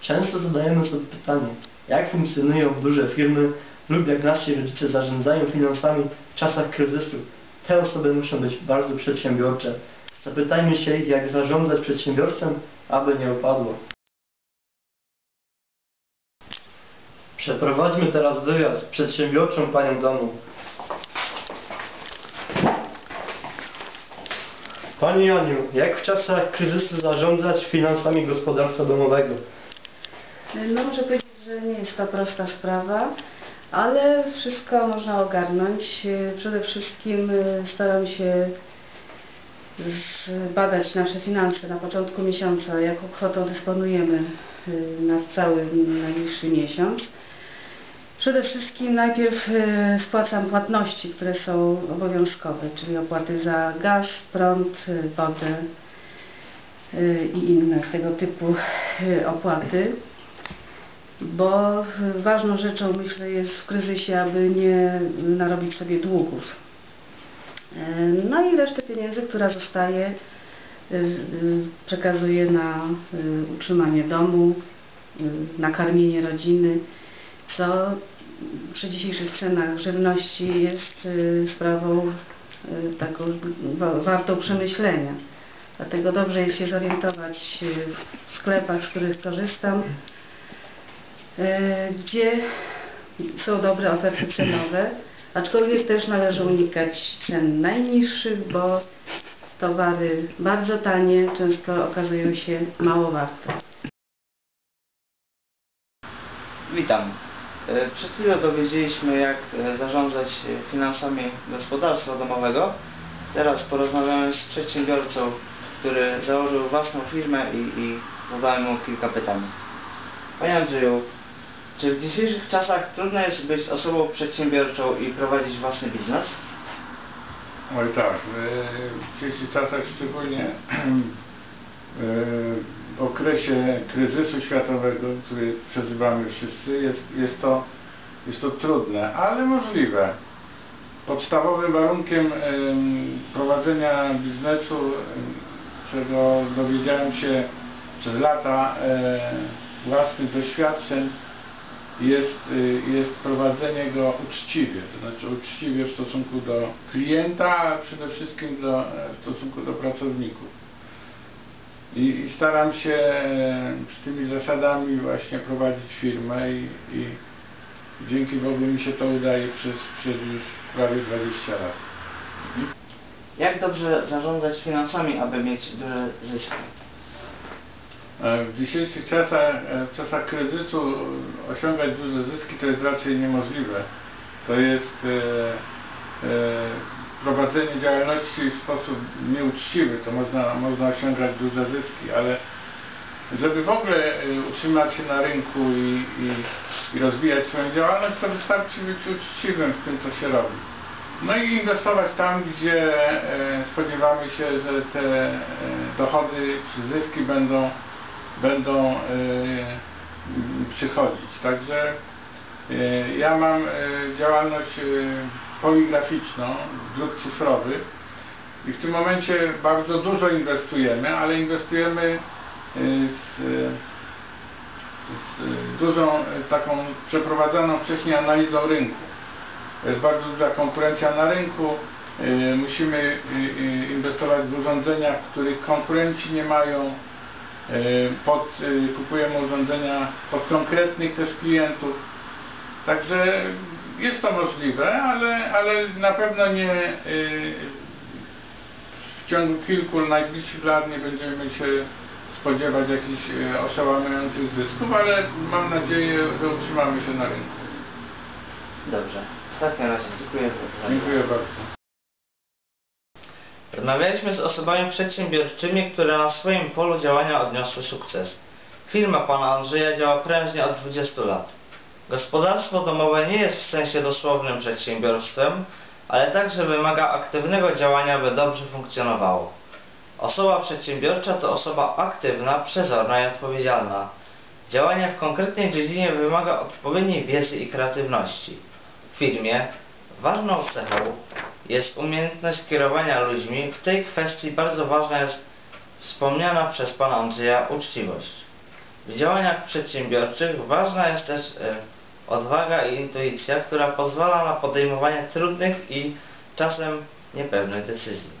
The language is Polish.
Często zadajemy sobie pytanie, jak funkcjonują duże firmy lub jak nasi rodzice zarządzają finansami w czasach kryzysu. Te osoby muszą być bardzo przedsiębiorcze. Zapytajmy się ich, jak zarządzać przedsiębiorstwem, aby nie upadło. Przeprowadźmy teraz wywiad z przedsiębiorczą panią domu. Pani Aniu, jak w czasach kryzysu zarządzać finansami gospodarstwa domowego? No muszę powiedzieć, że nie jest to prosta sprawa, ale wszystko można ogarnąć. E, Przede wszystkim e, staram się zbadać nasze finanse na początku miesiąca, jaką kwotą dysponujemy e, na cały najbliższy miesiąc. Przede wszystkim najpierw e, spłacam płatności, które są obowiązkowe, czyli opłaty za gaz, prąd, e, wodę e, i inne tego typu opłaty bo ważną rzeczą myślę jest w kryzysie, aby nie narobić sobie długów. No i resztę pieniędzy, która zostaje, przekazuję na utrzymanie domu, na karmienie rodziny, co przy dzisiejszych cenach żywności jest e, sprawą e, taką wa- wartą przemyślenia. Dlatego dobrze jest się zorientować e, w sklepach, z których korzystam, gdzie są dobre oferty cenowe, aczkolwiek też należy unikać cen najniższych, bo towary bardzo tanie często okazują się mało warte. Witam. E, Przed chwilą dowiedzieliśmy, jak e, zarządzać e, finansami gospodarstwa domowego. Teraz porozmawiamy z przedsiębiorcą, który założył własną firmę i, i zadałem mu kilka pytań. Panie Andrzeju, czy w dzisiejszych czasach trudno jest być osobą przedsiębiorczą i prowadzić własny biznes? Oj tak, w dzisiejszych czasach szczególnie okresie kryzysu światowego, który przeżywamy wszyscy, jest, jest, to, jest to trudne, ale możliwe. Podstawowym warunkiem em, prowadzenia biznesu, czego dowiedziałem się przez lata e, własnych doświadczeń, jest, y, jest prowadzenie go uczciwie, to znaczy uczciwie w stosunku do klienta, a przede wszystkim do, w stosunku do pracowników. I, staram się e, z tymi zasadami właśnie prowadzić firmę i, i dzięki Bogu mi się to udaje przez, przez już prawie 20 lat. Jak dobrze zarządzać finansami, aby mieć duże zyski? E, W dzisiejszych czasach, e, w czasach kryzysu osiągać duże zyski to jest raczej niemożliwe. To jest e, e, prowadzenie działalności w sposób nieuczciwy, to można, można osiągać duże zyski, ale żeby w ogóle e, utrzymać się na rynku i, i, i rozwijać swoją działalność, to wystarczy być uczciwym w tym, co się robi. No i inwestować tam, gdzie e, spodziewamy się, że te e, dochody czy zyski będą, będą e, przychodzić. Także ja mam działalność poligraficzną, druk cyfrowy i w tym momencie bardzo dużo inwestujemy, ale inwestujemy z, z dużą taką przeprowadzoną wcześniej analizą rynku. Jest bardzo duża konkurencja na rynku. y, Musimy y, y, inwestować w urządzenia, których konkurenci nie mają. Y, Pod, y, kupujemy urządzenia pod konkretnych też klientów. Także jest to możliwe, ale, ale na pewno nie y, w ciągu kilku najbliższych lat nie będziemy się spodziewać jakichś y, oszałamiających zysków, ale mam nadzieję, że utrzymamy się na rynku. Dobrze. W takim razie dziękuję za, za Dziękuję bardzo. Rozmawialiśmy z osobami przedsiębiorczymi, które na swoim polu działania odniosły sukces. Firma pana Andrzeja działa prężnie od 20 lat. Gospodarstwo domowe nie jest w sensie dosłownym przedsiębiorstwem, ale także wymaga aktywnego działania, by dobrze funkcjonowało. Osoba przedsiębiorcza to osoba aktywna, przezorna i odpowiedzialna. Działanie w konkretnej dziedzinie wymaga odpowiedniej wiedzy i kreatywności. W firmie ważną cechą jest umiejętność kierowania ludźmi. W tej kwestii bardzo ważna jest wspomniana przez pana Andrzeja uczciwość. W działaniach przedsiębiorczych ważna jest też e, odwaga i intuicja, która pozwala na podejmowanie trudnych i czasem niepewnych decyzji.